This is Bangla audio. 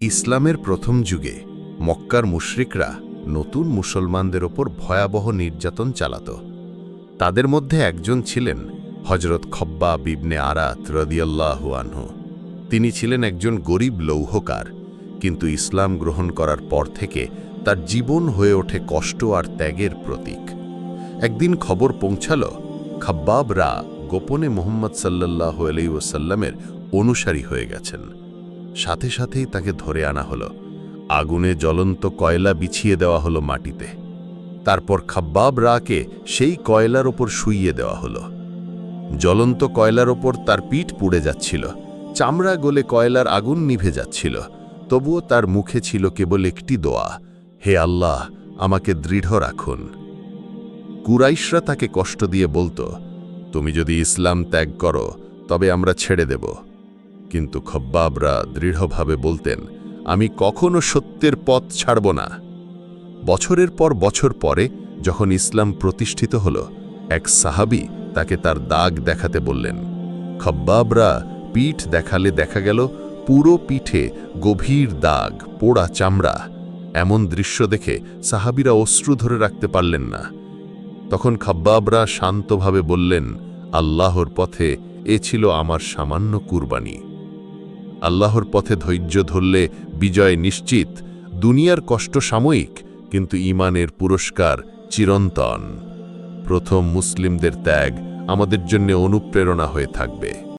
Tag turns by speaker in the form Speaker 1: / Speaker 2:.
Speaker 1: ইসলামের প্রথম যুগে মক্কার মুশরিকরা নতুন মুসলমানদের ওপর ভয়াবহ নির্যাতন চালাত। তাদের মধ্যে একজন ছিলেন হজরত খব্বা বিবনে আরাত রদিয়াল্লাহু তিনি ছিলেন একজন গরিব লৌহকার, কিন্তু ইসলাম গ্রহণ করার পর থেকে তার জীবন হয়ে ওঠে কষ্ট আর ত্যাগের প্রতীক। একদিন খবর পৌঁছাল, খাব্বাবরা গোপনে মোহাম্মদ সাল্লাহ আলাইসাল্লামের অনুসারী হয়ে গেছেন। সাথে সাথেই তাকে ধরে আনা হলো। আগুনে জ্বলন্ত কয়লা বিছিয়ে দেওয়া হলো মাটিতে। তারপর খাব্বাব রাকে সেই কয়লার ওপর শুইয়ে দেওয়া হলো। জ্বলন্ত কয়লার ওপর তার পিঠ পুড়ে যাচ্ছিল। চামড়া গলে কয়লার আগুন নিভে যাচ্ছিল। তবুও তার মুখে ছিল কেবল একটি দোয়া, হে আল্লাহ, আমাকে দৃঢ় রাখুন। কুরাইশরা তাকে কষ্ট দিয়ে বলতো, তুমি যদি ইসলাম ত্যাগ করো, তবে আমরা ছেড়ে দেব। কিন্তু খব্বাবরা দৃঢ়ভাবে বলতেন, আমি কখনো সত্যের পথ ছাড়ব না। বছরের পর বছর পরে যখন ইসলাম প্রতিষ্ঠিত হল, এক সাহাবি তাকে তার দাগ দেখাতে বললেন। খব্বাবরা পিঠ দেখালে দেখা গেল, পুরো পিঠে গভীর দাগ, পোড়া চামড়া। এমন দৃশ্য দেখে সাহাবিরা অশ্রু ধরে রাখতে পারলেন না। তখন খাব্বাবরা শান্তভাবে বললেন, আল্লাহর পথে এ ছিল আমার সামান্য কুরবানি। আল্লাহর পথে ধৈর্য ধরলে বিজয় নিশ্চিত, দুনিয়ার কষ্ট সাময়িক, কিন্তু ইমানের পুরস্কার চিরন্তন। প্রথম মুসলিমদের ত্যাগ আমাদের জন্য অনুপ্রেরণা হয়ে থাকবে।